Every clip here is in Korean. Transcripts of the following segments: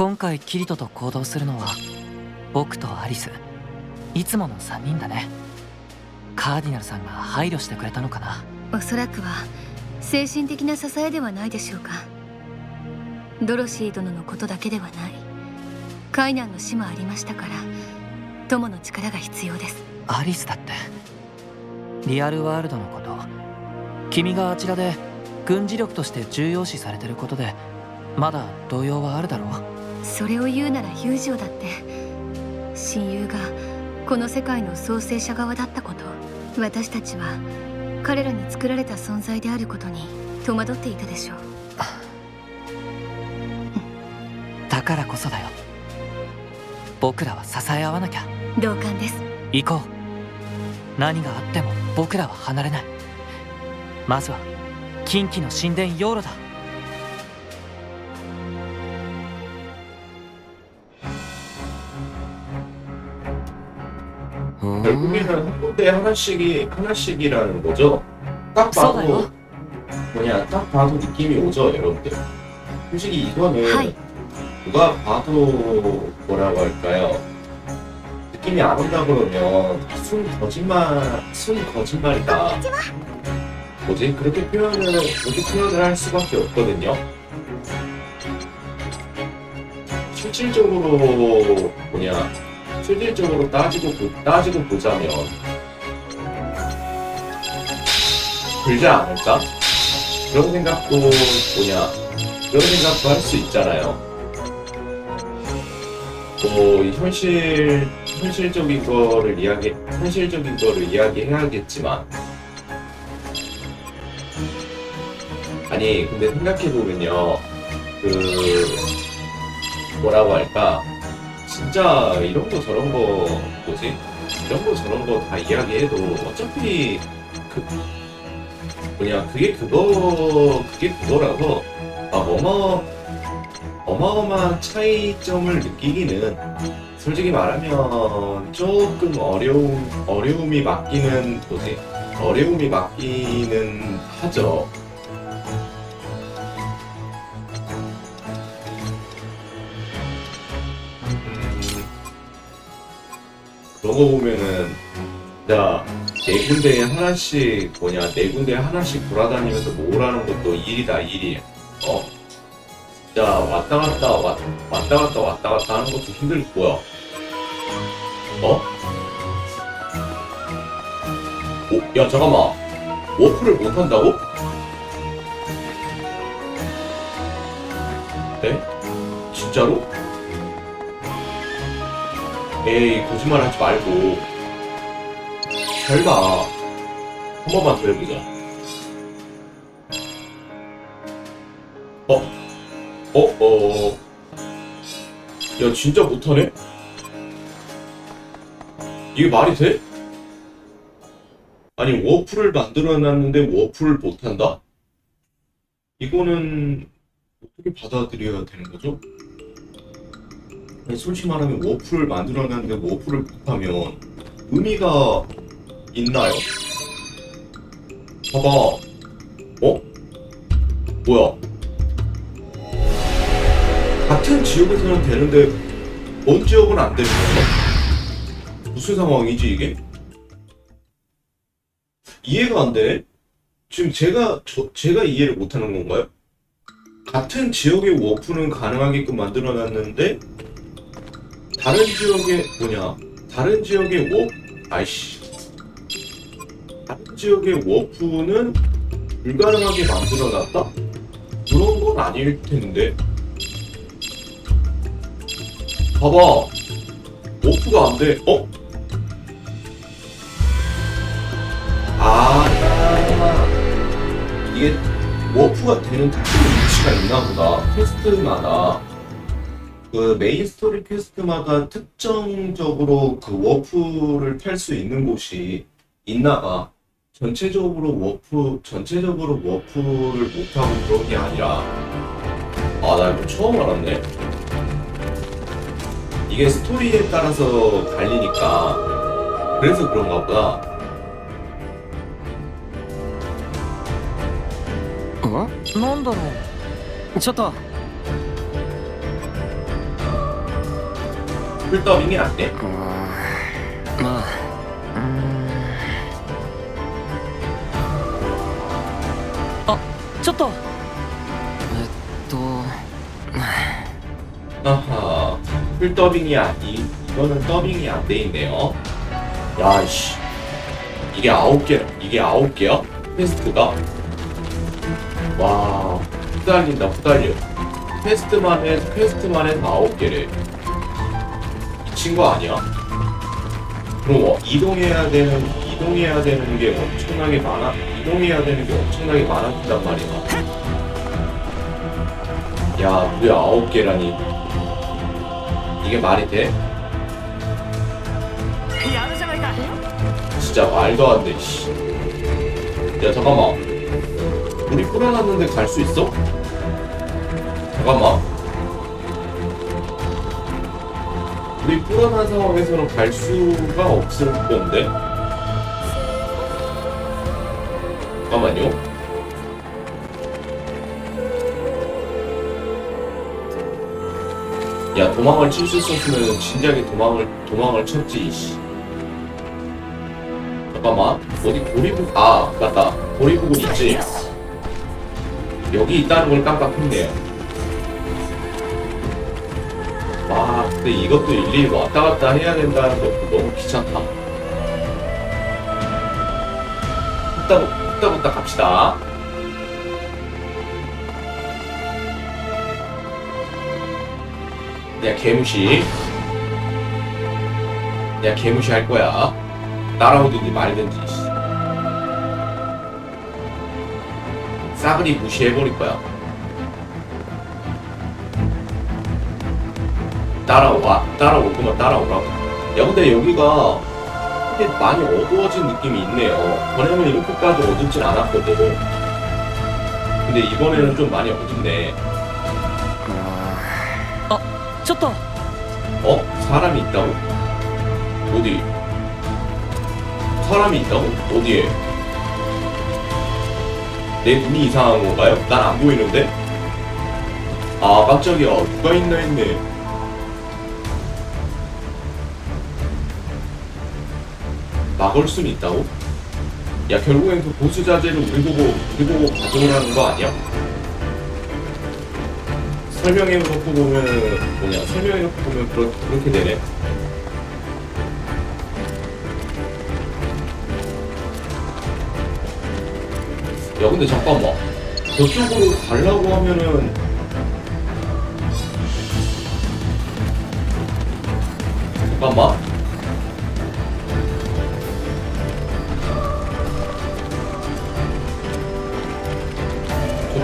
今回キリトと行動するのは僕とアリス。いつもの3人だね。カーディナルさんが配慮してくれたのかな。おそらくは精神的な支えではないでしょうか。ドロシー殿のことだけではない。カイナンの死もありましたから友の力が必要です。アリスだって。リアルワールドのこと君があちらで軍事力として重要視されてることでまだ動揺はあるだろうそれを言うなら友情だって。親友がこの世界の創生者側だったこと私たちは彼らに作られた存在であることに戸惑っていたでしょう。だからこそだよ。僕らは支え合わなきゃ。同感です。行こう。何があっても僕らは離れない。まずは近畿の神殿ヨーロだ 결국에는 한 군데 하나씩이 하나씩이라는 거죠. 딱. 봐도 뭐냐 딱 봐도 느낌이 오죠, 여러분들. 솔직히 이거는 하이. 누가 봐도 뭐라고 할까요? 느낌이 안 온다 그러면 순 거짓말, 순 거짓말이다. 뭐지? 그렇게 표현을 그렇게 표현을 할 수밖에 없거든요. 실질적으로 뭐냐 실질적으로 따지고 보, 따지고 보자면 들지 않을까? 그런 생각도 뭐냐 그런 생각도 할 수 있잖아요. 뭐 현실 현실적인 거를 이야기 현실적인 거를 이야기해야겠지만 아니 근데 생각해 보면요 그 뭐라고 할까 진짜 이런 거 저런 거 뭐지? 이런 거 저런 거 다 이야기해도 어차피 그 뭐냐 그게 그거 그게 그거라서 아 어마 어마어마한 차이점을 느끼기는 솔직히 말하면 조금 어려움 어려움이 맞기는 뭐지? 어려움이 맞기는 하죠. 그런 거 보면은 진짜 네 군데에 하나씩 뭐냐 네 군데에 하나씩 돌아다니면서 모으라는 것도 일이다 일이 어 진짜 왔다 갔다 왔, 왔다 갔다 왔다 갔다 하는 것도 힘들 거야 어? 오, 야 잠깐만 워프를 못 한다고? 네? 진짜로? 에이 거짓말 하지 말고 설마 한 번만 더 해보자 어? 어? 어? 야 진짜 못하네? 이게 말이 돼? 아니 워프를 만들어놨는데 워프를 못한다? 이거는 어떻게 받아들여야 되는 거죠? 아니, 솔직히 말하면 워프를 만들어놨는데 워프를 못하면 의미가 있나요? 봐봐. 어? 뭐야? 같은 지역에서는 되는데 먼 지역은 안 되는 건가? 무슨 상황이지 이게? 이해가 안 되네? 지금 제가 저, 제가 이해를 못하는 건가요? 같은 지역의 워프는 가능하게끔 만들어놨는데 다른 지역의 뭐냐? 다른 지역의 워 아이씨. 다른 지역의 워프는 불가능하게 만들어놨다? 그런 건 아닐 텐데. 봐봐. 워프가 안 돼. 어? 아. 이게 워프가 되는 위치가 있나 보다. 퀘스트마다 그 메인 스토리 퀘스트마다 특정적으로 그 워프를 탈 수 있는 곳이 있나봐. 전체적으로 워프, 전체적으로 워프를 못하고 그런 게 아니라, 아, 나 이거 처음 알았네. 이게 스토리에 따라서 갈리니까, 그래서 그런가 보다. なんだろうちょっと 풀 더빙이 안 돼? うーんまあうーんあちょっとえっと 아하, 풀 더빙이 아니, 이거는 더빙이 안 돼 있네요. 야, 씨. 이게 아홉 개, 이게 아홉 개야? 퀘스트가? 와, 후달린다, 후달려. 퀘스트만 해, 퀘스트만 해서 아홉 개래. 미친 거 아니야? 그럼 어, 이동해야 되는 이동해야 되는 게 엄청나게 많아 이동해야 되는 게 엄청나게 많았단 말이야. 야, 무려 아홉 개라니. 이게 말이 돼? 진짜 말도 안 돼. 씨. 야 잠깐만. 우리 뿌려놨는데 갈 수 있어? 잠깐만. 우리 풀어난 상황에서는 갈 수가 없을 건데? 잠깐만요. 야, 도망을 칠 수 있었으면 진작에 도망을, 도망을 쳤지, 씨. 잠깐만 어디 고리부 아 맞다 고리부분 있지 여기 있다는 걸 깜빡했네요 근데 이것도 일일이 왔다 갔다 해야 된다는 것도 너무 귀찮다. 후딱 후딱 후딱 갑시다. 야 개무시. 야 개무시 할 거야. 따라오든지 말든지. 씨. 싸그리 무시해버릴 거야 따라와 따라오고만 따라오라고 야 근데 여기가 되게 많이 어두워진 느낌이 있네요 전에는 이렇게까지 어둡진 않았거든 근데 이번에는 좀 많이 어둡네 아, 쳤다 어? 사람이 있다고? 어디? 사람이 있다고? 어디에? 내 눈이 이상한 건가요? 난 안 보이는데? 아 깜짝이야 누가 있나 했네 막을 순 있다고? 야 결국엔 그 보수 자재를 우리 보고 우리 보고 가져오라는 거 아니야? 설명해 놓고 보면 뭐냐 설명해 놓고 보면 그렇, 그렇게 되네 야 근데 잠깐만 저쪽으로 가려고 하면은 잠깐만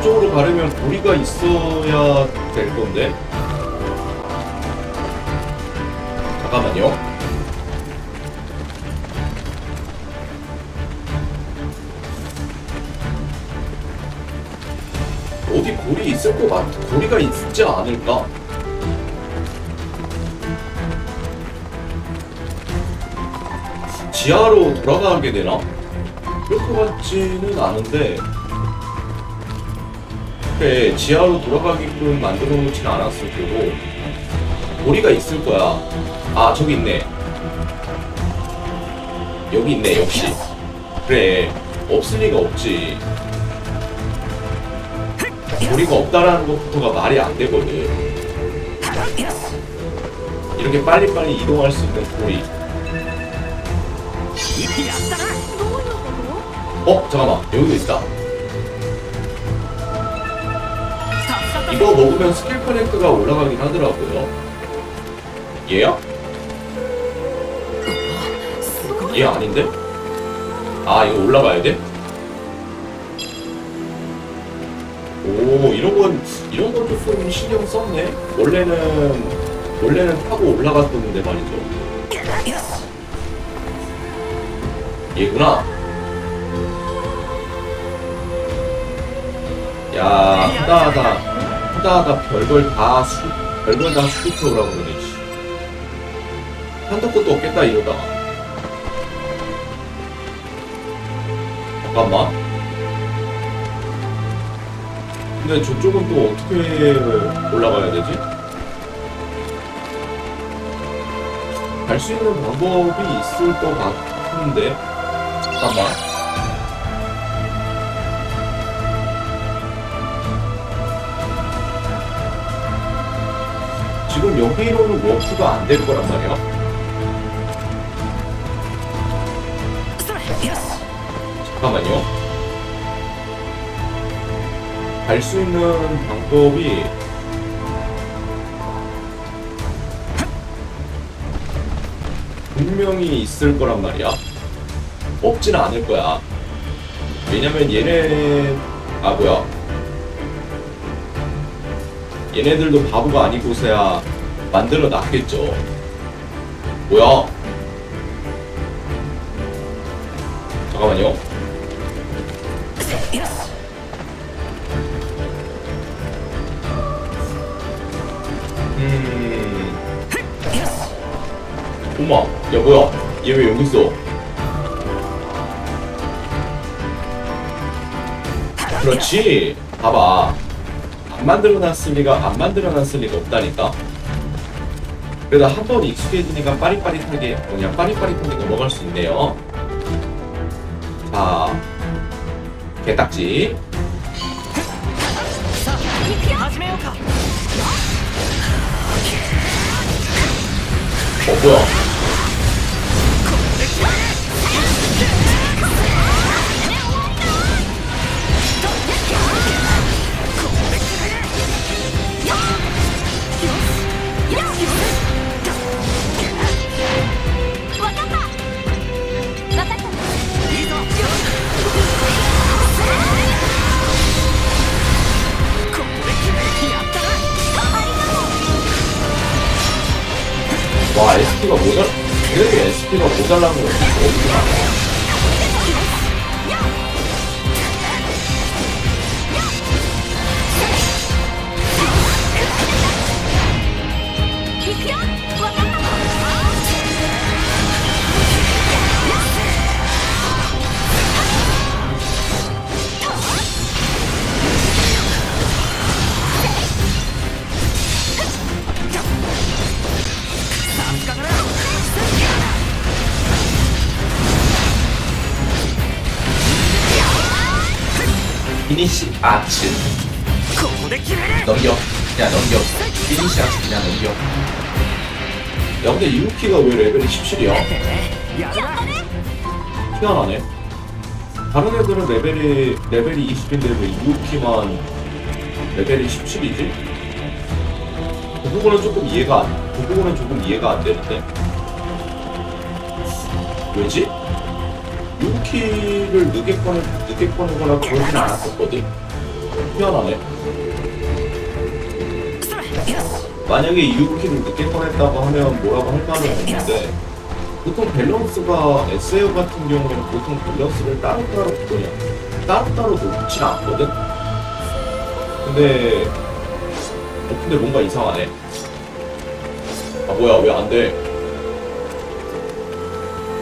저쪽으로 가려면 고리가 있어야 될 건데 잠깐만요 어디 고리 있을 것 같아. 고리가 있지 않을까? 지하로 돌아가게 되나? 그럴 것 같지는 않은데. 그래, 지하로 돌아가게끔 만들어 놓진 않았을 거고. 고리가 있을 거야. 아, 저기 있네. 여기 있네, 역시. 그래, 없을 리가 없지. 고리가 없다라는 것부터가 말이 안 되거든. 이렇게 빨리빨리 이동할 수 있는 고리. 어? 잠깐만. 여기도 있다. 이거 먹으면 스킬 커넥트가 올라가긴 하더라고요. 얘야? 얘 아닌데? 아, 이거 올라가야 돼? 오 이런 건 이런 건 조금 신경 썼네. 원래는 원래는 타고 올라갔었는데 말이죠. 얘구나. 야 하다 하다 하다 하다 별걸 다 수, 별걸 다 스쿠터라고 그러네. 씨. 한도 끝도 없겠다 이러다가. 잠깐만. 근데 저쪽은 또 어떻게 올라가야 되지? 갈 수 있는 방법이 있을 것 같은데 잠깐만 지금 여기로는 워프가 안 될 거란 말이야 잠깐만요 갈 수 있는 방법이 분명히 있을 거란 말이야. 없지는 않을 거야. 왜냐면 얘네 아 뭐야 얘네들도 바보가 아니고서야 만들어 놨겠죠. 뭐야? 잠깐만요. 음. 엄마, 야 뭐야? 얘 왜 여기 있어? 그렇지. 봐봐. 안 만들어 놨을 리가 안 만들어 놨을 리가 없다니까. 그러다 한 번 익숙해지니까 빠릿빠릿하게 뭐냐 빠릿빠릿하게 넘어갈 수 있네요. 자, 개딱지. 어 뭐야? 와 SP가 모자 이렇게 SP가 모자란 거 어떻게? 야 근데 이우키가 왜 레벨이 17이야? 희한하네 다른 애들은 레벨이 레벨이 20인데 왜 이우키만 레벨이 17이지? 그 부분은 조금 이해가 안, 그 부분은 조금 이해가 안 되는데 왜지? 이우키를 늦게 꺼내 늦게 꺼내거나 그러진 않았었거든. 희한하네. 만약에 이유키를 늦게 꺼냈다고 하면 뭐라고 할 말은 없는데 보통 밸런스가 SAO 같은 경우에는 보통 밸런스를 따로따로 그냥 따로따로 놓지 않거든? 근데 어 근데 뭔가 이상하네 아 뭐야 왜 안 돼?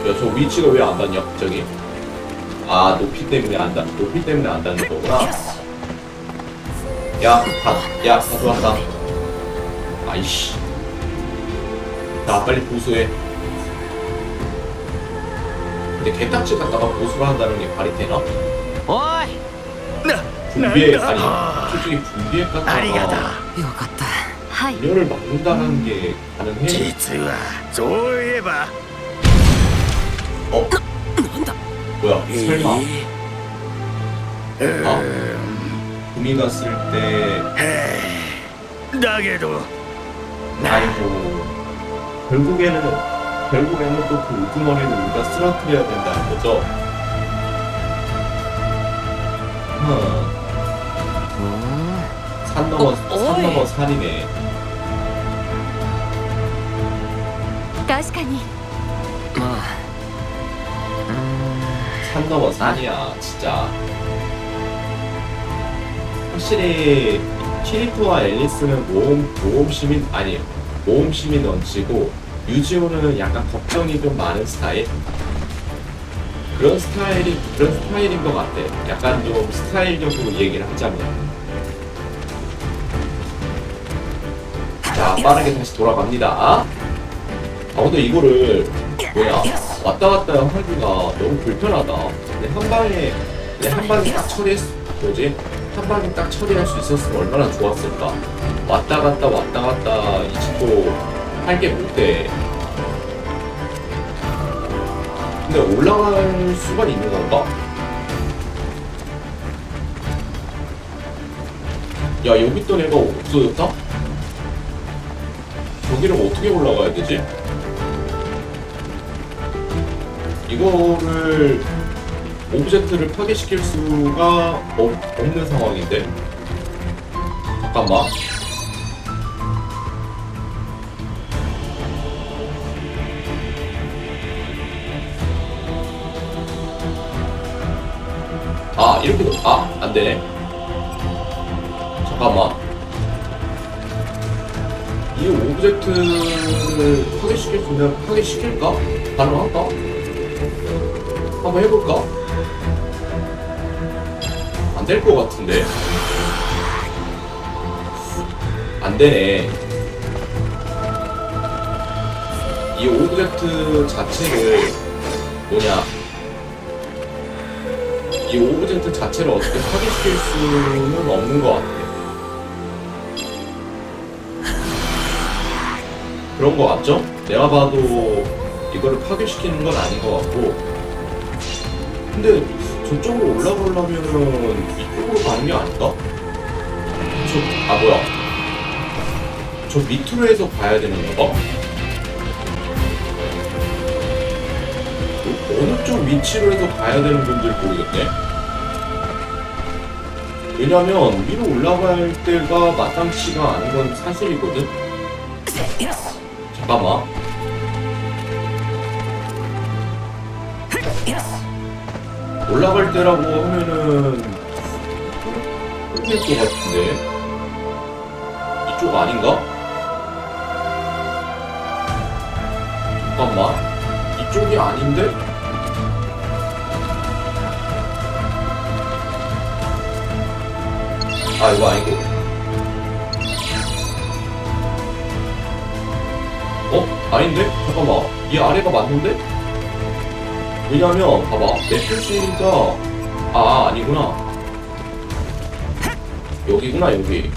야 저 위치가 왜 안 닿냐 저기 아 높이 때문에 안 닿, 높이 때문에 안 닿는 거구나 야, 다, 야, 가져왔다. 아이씨. 나 빨리 보수해. 근데 개딱지 갖다가 보수를 한다는 게 말이 되나? おい 분비에, 아니, 솔직히 분비에 ありがと 갖다가 よかった はい 분열을 막는다는 게 가능해? 実はそういえば 어? 뭐야, 설마. 아, 구미가 쓸 때, だけど 아이고, 결국에는, 결국에는 또 그 우두머리를 우리가 쓰러뜨려야 된다는 거죠? 흠. お 산 넘어 어, 산 어이. 넘어 산이네. 確かにまあうーん 산 넘어 산이야 진짜. 확실히 키리프와 앨리스는 모험 모험 시민 아니 모험 시민 넘치고 유지호는 약간 걱정이 좀 많은 스타일. 그런 스타일이 그런 스타일인 것 같아. 약간 좀 스타일적으로 얘기를 하자면. 자 빠르게 다시 돌아갑니다. 아 근데 이거를 뭐야 왔다 갔다 하기가 너무 불편하다. 근데 한 방에 그냥 한 방에 딱 처리했 뭐지? 한 방에 딱 처리할 수 있었으면 얼마나 좋았을까. 왔다 갔다 왔다 갔다 이 집도 할 게 못돼. 근데 올라갈 수가 있는 건가? 야 여기 있던 애가 없어졌다? 저기를 어떻게 올라가야 되지? 이거를 오브젝트를 파괴시킬 수가 없, 없는 상황인데 잠깐만 아 이렇게 아 안되네 잠깐만 이 오브젝트를 파괴시킬 수 있는 파괴시킬까? 가능할까? 한번 해볼까? 안 될 것 같은데. 안 되네. 이 오브젝트 자체를 뭐냐? 이 오브젝트 자체를 어떻게 파괴시킬 수는 없는 것 같아. 그런 거 같죠? 내가 봐도 이거를 파괴시키는 건 아닌 것 같고. 근데 저쪽으로 올라가려면은 이쪽으로 가는 게 아닌가? 저, 아 뭐야 저 밑으로 해서 가야 되는 건가? 어, 어느 쪽 위치로 해서 가야 되는 건지 모르겠네 왜냐면 위로 올라갈 때가 마땅치가 않은 건 사실이거든 잠깐만. 올라갈 때라고 하면은 모르겠을 것 같은데 이쪽 아닌가? 잠깐만 이쪽이 아닌데? 아 이거 아니고 어? 아닌데? 잠깐만. 이 아래가 맞는데? 왜냐면, 봐봐. 내 표시가, 아, 아니구나. 여기구나, 여기.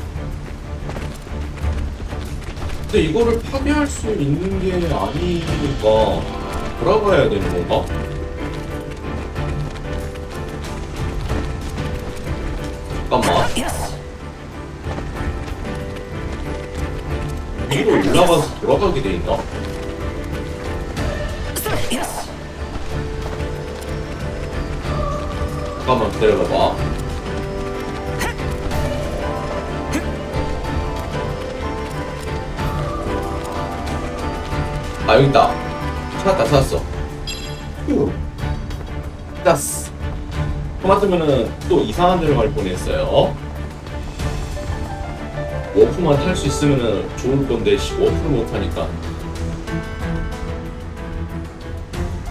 근데 이거를 파괴할 수 있는 게 아니니까, 돌아가야 되는 건가? 잠깐만. 위로 올라가서 돌아가게 돼 있나? 잠깐만 기다려봐봐. 아 여기 있다. 찾았다 찾았어. 휴. 찾았어. 토마토면은 또 이상한 데로 갈 뻔했어요. 워프만 탈 수 있으면 좋을 건데 씨, 워프를 못 하니까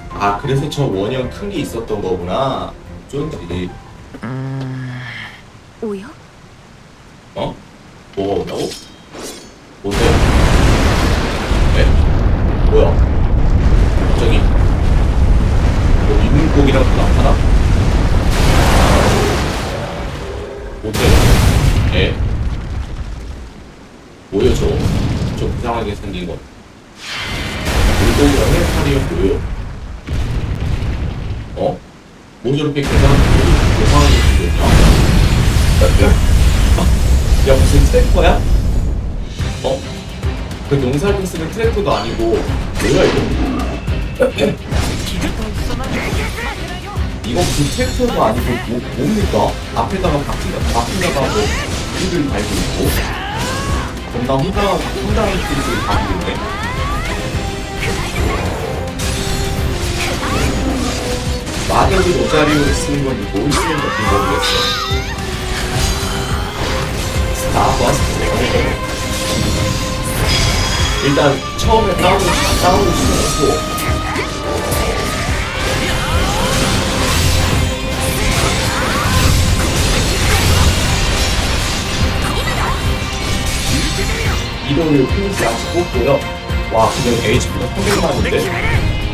아 그래서 저 원형 큰 게 있었던 거구나 쫀지 오야? 어? 뭐나 마력을 오자리로 쓰는 건지 뭘 쓰는 건지 모르겠어. 스타버스트. 일단 처음에 다운을 다운을 시켜놓고 이동을 피니시 아직 뽑고요. 와 근데 HP가 300만인데?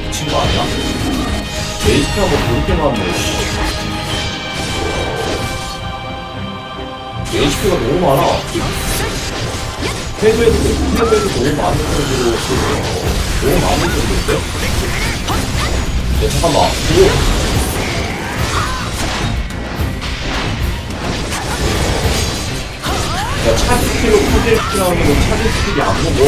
미친 거 아니야? 뭐 그렇게 많네 HP가 너무 많아. 패드에도 패드에도 너무 많은 정도로 너무 많은 정도인데? 야 잠깐만. 이거. 야 차지 스킬로 코디를 스킬 하는 거 차지 스킬이 안 보고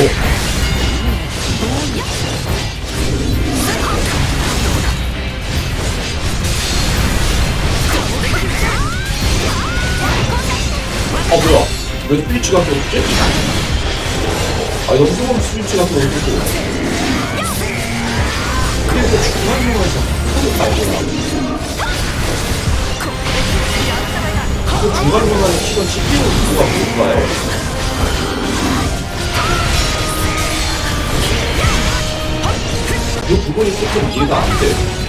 아 뭐야 왜 스위치가 떴지? 아 이거 무슨 스위치가 떴지? 그래서 중간 영화에서 말고 그 중간 영화에 키가 CPU 누가 볼까요? 이 부분이 조금 이해가 안 돼.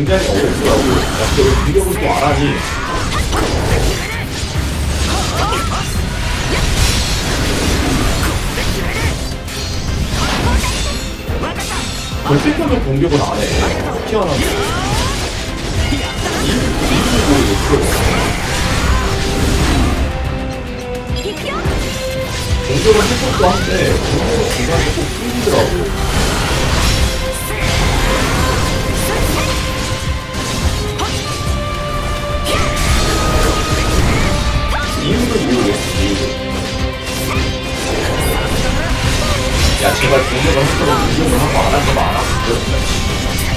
굉장히 어렵더라고. 야왜 공격을 또안 하니. 절대적인 공격은 안해. 피어나는 이유도 모르겠어 공격을 해석도 한데 공격을 중간에 꼭 끊기더라고 이유를 모르겠어 이유를 야 제발 공격을 했더라도 공격을 하고 안안 하고 그러면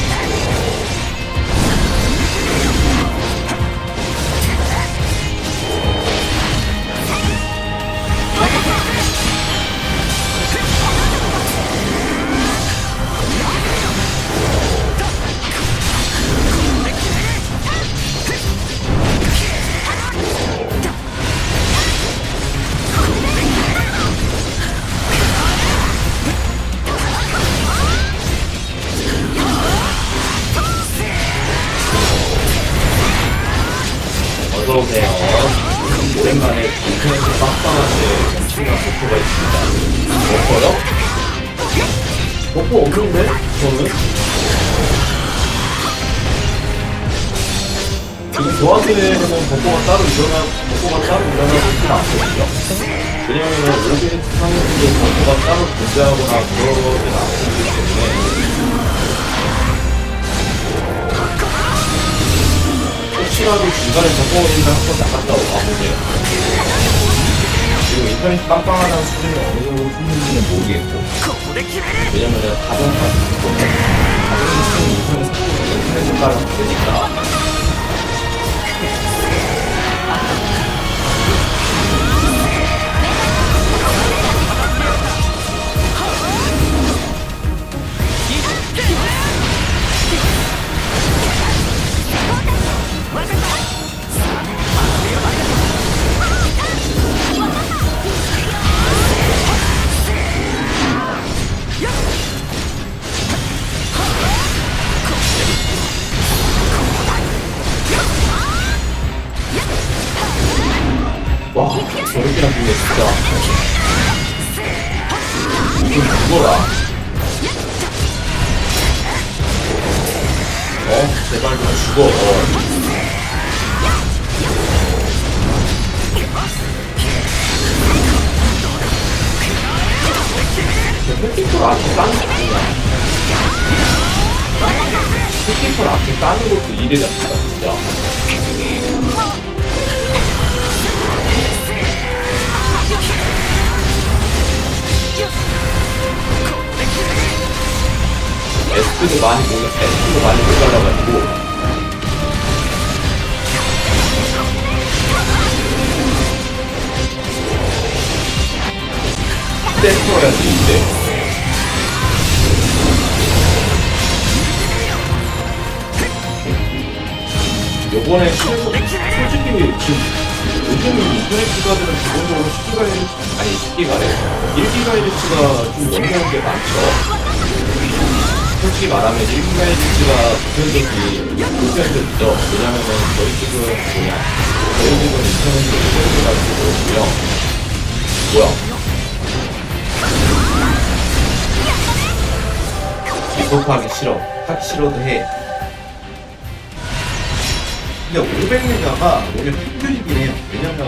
따로 존재하거나 그러진 않기 때문에 혹시라도 중간에 버퍼가 한번 나갔다 와보세요. 지금 인터넷 빵빵하다는 수준이 어느 정도 수준인지는 모르겠고 왜냐면 내가 가정까지 있고 가정이 인터넷 속도가 인터넷 가랑 뜨니까 저렇게나 보네 진짜 이건 죽어라 어? 제발 좀 죽어 어. 저 팬티콜 앞에 까는 거 아니야 팬티콜 앞에 까는 것도 일이다 진짜 S도 많이 못 S도 많이 못 갈라가지고. 이때 풀어야지 이때 요번에 실수 솔직히 지금 요즘 인터넷 기가들은 기본적으로 10기가헤르츠 아니 10기가래. 1기가헤르츠가 좀 연결한 게 많죠 솔직히 말하면 1기가헤르츠가 보편적이 보편적이죠. 왜냐면은 저희 집은 뭐냐. 저희 집은 인터넷이 1기가헤르츠거든요. 뭐야? 리포트하기 싫어. 하기 싫어도 해. 근데 500메가가 오히려 평균이긴 해요. 왜냐면